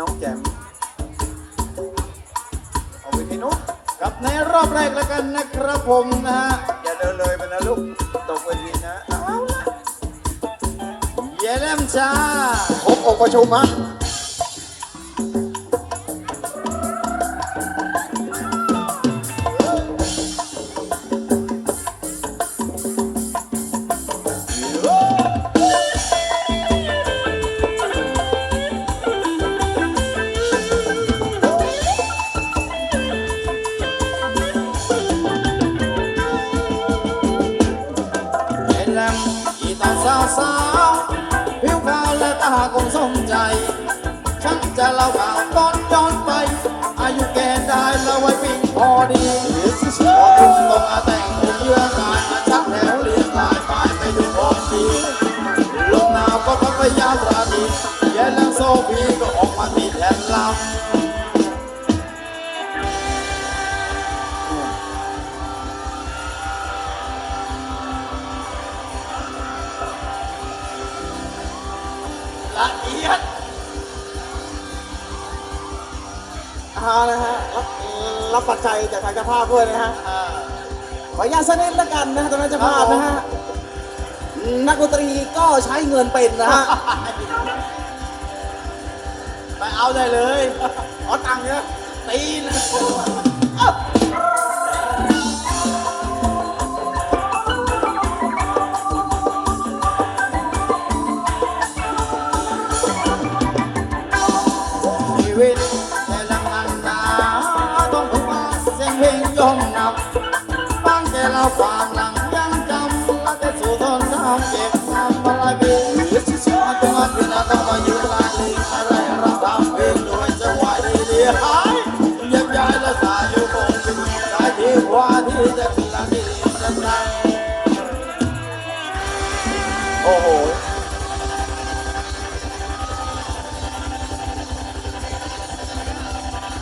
น้องแจมเอาไปที่นุ๊กกับในรอบแรกแล้วกันนะครับผมนะฮะอย่าเดินเลยไปนะลูกตกเวทีนะเอาละเยเลมจ้าพบองประชุมฮะ ผิวขาวและตาคงสมใจ ฉันจะเล่าข่าวตอนย้อนไป อายุแกได้แล้วไว้ปิงพอดีพอคุณต้องอาแต่ ละเอียดอานะฮะรับรับปัจจัยจากทางเจ้าภาพด้วยนะฮะอ่าขออนุญาตสักนิดละกันนะฮะตรงนั้นเจ้าภาพนะฮะนักดนตรีก็ใช้เงินเป็นนะฮะไปเอาได้เลยเอาตังค์เนี่ยตีนชี นังโอ้โห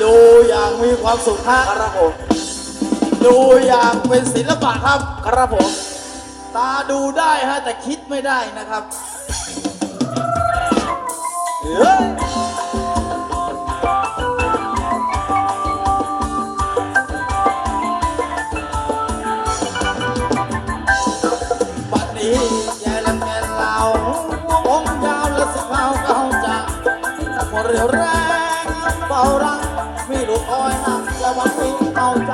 ดูอย่างมีความสุขฮะครับผม ดูอย่างเป็นศิลปะครับ ครับผม ตาดูได้ฮะแต่คิดไม่ได้นะครับเฮ้ยบัดนี้ยายลำแกนเราผมยาวและสิเมาเก่าจังหมดเรียวแรงเป่ารังมีลูกคอยหักและวันนี้เอาใจ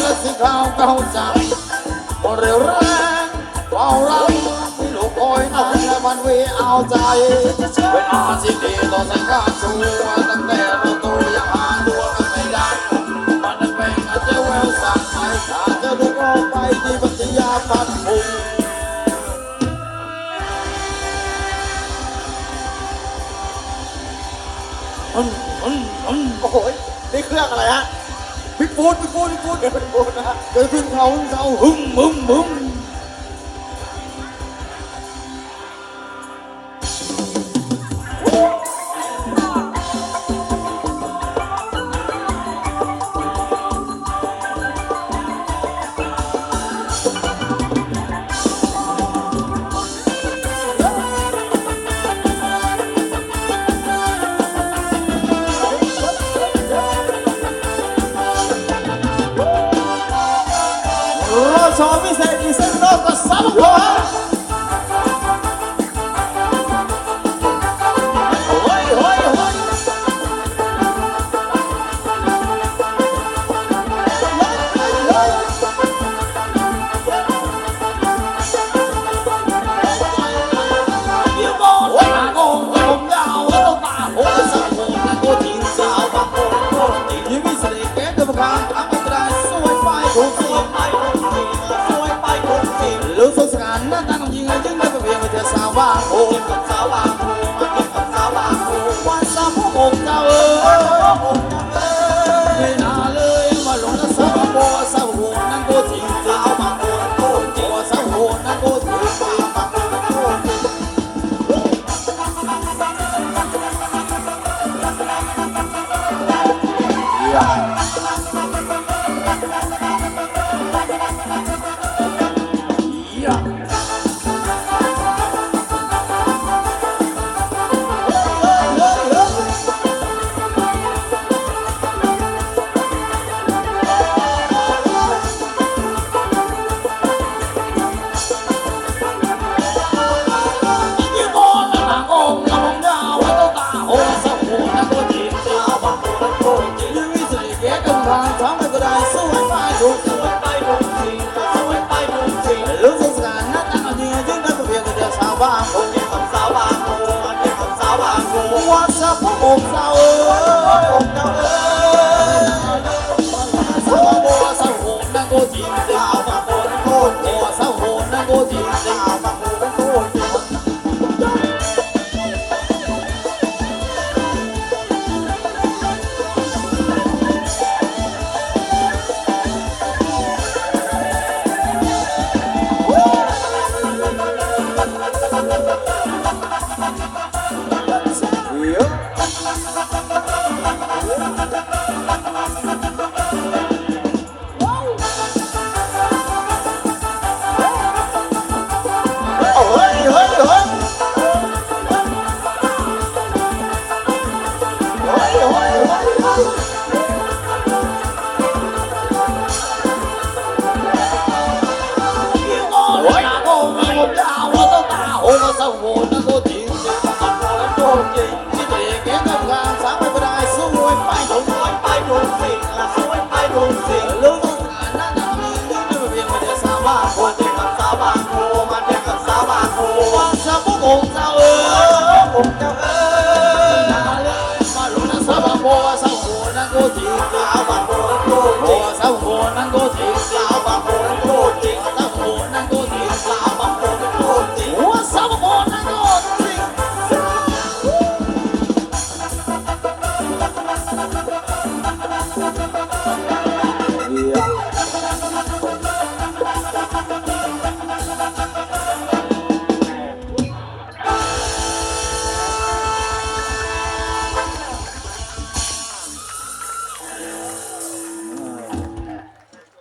และสิขาวเก่าจังพอเร็วแรงเบารังมีลูกคอยนั่งและมันวีเอาใจ เป็นอาชีพดีต่อสังกัดชัวตั้งแต่เราโตยังหาดูกันไม่ได้มันแพงอาจจะแววสาใจถ้าจจะดูออกไปที่พัทยาพันธุงอืมอืมอืมโอ้โหนี่เครื่องอะไรฮะ ปูดพี่ปูดพี่ปูดเดี๋ยวไปพูดนะฮะเดินขึ้นเขาขึ้นเขาหึ่มหึ่มหึ่ม รอชอพิเศษอี รู้สึกสถานการณ์ดียิ่งนักเรียนจะสาวบางคนยิ่งสาวบางคนยิ่งสาวบางคนว่าสาวผมสาว Nossa!